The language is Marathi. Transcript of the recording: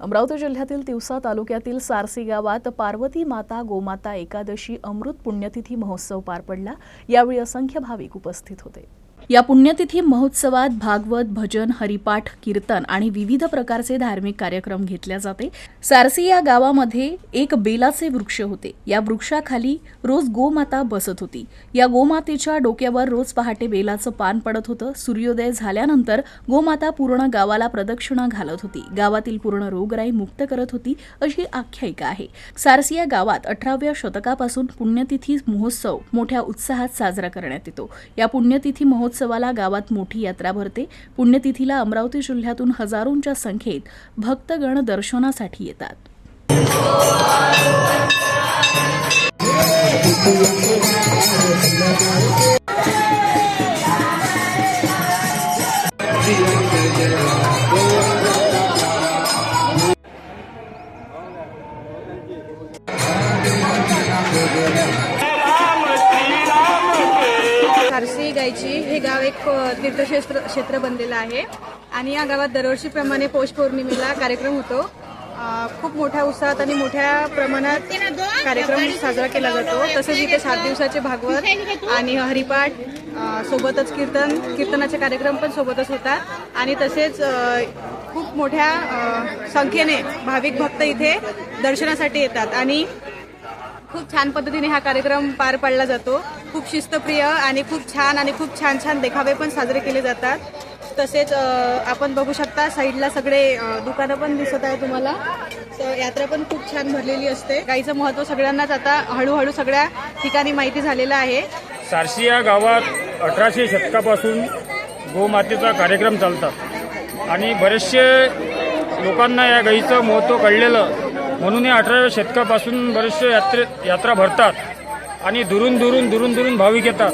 अमरावती जिल्ह्यातील तिवसा तालुक्यातील सारसी गावात पार्वती माता गोमाता एकादशी अमृत पुण्यतिथी महोत्सव पार पडला. यावेळी असंख्य भाविक उपस्थित होते. या पुण्यतिथी महोत्सवात भागवत भजन हरिपाठ कीर्तन आणि विविध प्रकारचे धार्मिक कार्यक्रम घेतल्या जाते. सारसी या गावामध्ये एक बेलाचे वृक्ष होते. या वृक्षाखाली रोज गोमाता बसत होती. या गोमातेच्या डोक्यावर रोज पहाटे बेलाचं पान पडत होतं. सूर्योदय झाल्यानंतर गोमाता पूर्ण गावाला प्रदक्षिणा घालत होती. गावातील पूर्ण रोगराई मुक्त करत होती अशी आख्यायिका आहे. सारसी या गावात अठराव्या शतकापासून पुण्यतिथी महोत्सव मोठ्या उत्साहात साजरा करण्यात येतो. या पुण्यतिथी महोत्सव महोत्सवाला गावात मोठी यात्रा भरते. पुण्यतिथीला अमरावती जिल्ह्यातून हजारोंच्या संख्येत भक्तगण दर्शनासाठी येतात. सारसी गायची हे गाव एक तीर्थक्षेत्र क्षेत्र बनलेलं आहे. आणि या गावात दरवर्षीप्रमाणे पौष पौर्णिमेला कार्यक्रम होतो. खूप मोठ्या उत्साहात आणि मोठ्या प्रमाणात कार्यक्रम साजरा केला जातो. तसेच इथे सात दिवसाचे भागवत आणि हरिपाठ सोबतच कीर्तन कीर्तनाचे कार्यक्रम पण सोबतच होतात. आणि तसेच खूप मोठ्या संख्येने भाविक भक्त इथे दर्शनासाठी येतात. आणि खूप छान पद्धतीने हा कार्यक्रम पार पाडला जातो. खूप शिस्तप्रिय आणि खूप छान आणि खूप छान छान देखावे पण साजरे केले जातात. तसेच आपण बघू शकता साईडला सगळे दुकानं पण दिसत आहे तुम्हाला. तर यात्रा पण खूप छान भरलेली असते. गाईचं महत्त्व सगळ्यांनाच आता हळूहळू सगळ्या ठिकाणी माहिती झालेलं आहे. सारशी या गावात अठराशे शतकापासून गोमातेचा कार्यक्रम चालतात आणि बरेचसे लोकांना या गाईचं महत्त्व कळलेलं. म्हणून या अठराव्या शतकापासून बरेचसे यात्रे यात्रा भरतात. आणि दुरून दुरून दुरून दुरून भाविक येतात.